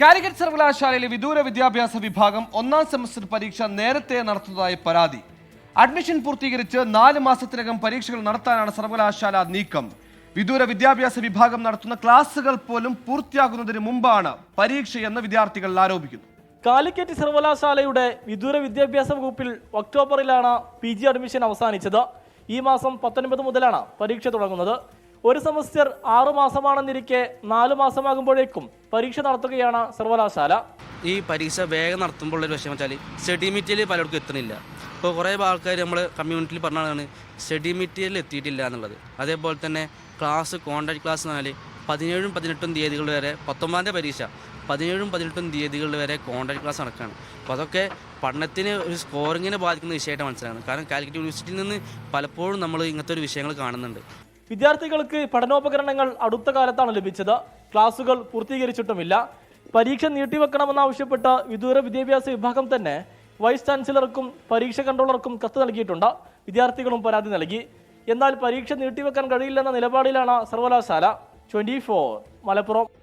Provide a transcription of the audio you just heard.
കാലിക്കറ്റ് സർവകലാശാലയിലെ വിദൂര വിദ്യാഭ്യാസ വിഭാഗം ഒന്നാം സെമസ്റ്റർ പരീക്ഷ നേരത്തെ നടത്തുന്നതായി പരാതി. അഡ്മിഷൻ പൂർത്തീകരിച്ച് നാല് മാസത്തിനകം പരീക്ഷകൾ നടത്താനാണ് സർവകലാശാല നീക്കം. വിദൂര വിദ്യാഭ്യാസ വിഭാഗം നടത്തുന്ന ക്ലാസുകൾ പോലും പൂർത്തിയാകുന്നതിന് മുമ്പാണ് പരീക്ഷയെന്ന് വിദ്യാർത്ഥികൾ ആരോപിക്കുന്നു. കാലിക്കറ്റ് സർവകലാശാലയുടെ വിദൂര വിദ്യാഭ്യാസ വകുപ്പിൽ ഒക്ടോബറിലാണ് പി അഡ്മിഷൻ അവസാനിച്ചത്. ഈ മാസം പത്തൊൻപത് മുതലാണ് പരീക്ഷ തുടങ്ങുന്നത്. ഒരു സെമസ്റ്റർ ആറു മാസമാണെന്നിരിക്കെ നാല് മാസമാകുമ്പോഴേക്കും പരീക്ഷ നടത്തുകയാണ് സർവകലാശാല. ഈ പരീക്ഷ വേഗം നടത്തുമ്പോൾ ഒരു വിഷയം വെച്ചാൽ സ്റ്റഡി മെറ്റീരിയൽ പലർക്കും എത്തുന്നില്ല ഇപ്പോൾ കുറേ ആൾക്കാർ നമ്മൾ കമ്മ്യൂണിറ്റിയിൽ പറഞ്ഞതാണ് സ്റ്റഡി മെറ്റീരിയൽ എത്തിയിട്ടില്ല എന്നുള്ളത്. അതേപോലെ തന്നെ ക്ലാസ് കോൺടാക്ട് ക്ലാസ് എന്ന് പറഞ്ഞാൽ പതിനേഴും പതിനെട്ടും തീയതികൾ വരെ പത്തൊമ്പതാം പരീക്ഷ പതിനേഴും പതിനെട്ടും തീയതികൾ വരെ കോൺടാക്ട് ക്ലാസ് നടക്കുകയാണ് അപ്പോൾ അതൊക്കെ പഠനത്തിന് ഒരു സ്കോറിങ്ങിനെ ബാധിക്കുന്ന വിഷയമായിട്ട് മനസ്സിലാകുന്നത്. കാരണം കാലിക്കറ്റ് യൂണിവേഴ്സിറ്റിയിൽ നിന്ന് പലപ്പോഴും നമ്മൾ ഇങ്ങനത്തെ ഒരു വിഷയങ്ങൾ കാണുന്നുണ്ട്. വിദ്യാർത്ഥികൾക്ക് പഠനോപകരണങ്ങൾ അടുത്ത കാലത്താണ് ലഭിച്ചത്. ക്ലാസുകൾ പൂർത്തീകരിച്ചിട്ടുമില്ല. പരീക്ഷ നീട്ടിവെക്കണമെന്നാവശ്യപ്പെട്ട് വിദൂര വിദ്യാഭ്യാസ വിഭാഗം തന്നെ വൈസ് ചാൻസലർക്കും പരീക്ഷ കൺട്രോളർക്കും കത്ത് നൽകിയിട്ടുണ്ട്. വിദ്യാർത്ഥികളും പരാതി നൽകി. എന്നാൽ പരീക്ഷ നീട്ടിവെക്കാൻ കഴിയില്ലെന്ന നിലപാടിലാണ് സർവകലാശാല. ട്വന്റി മലപ്പുറം.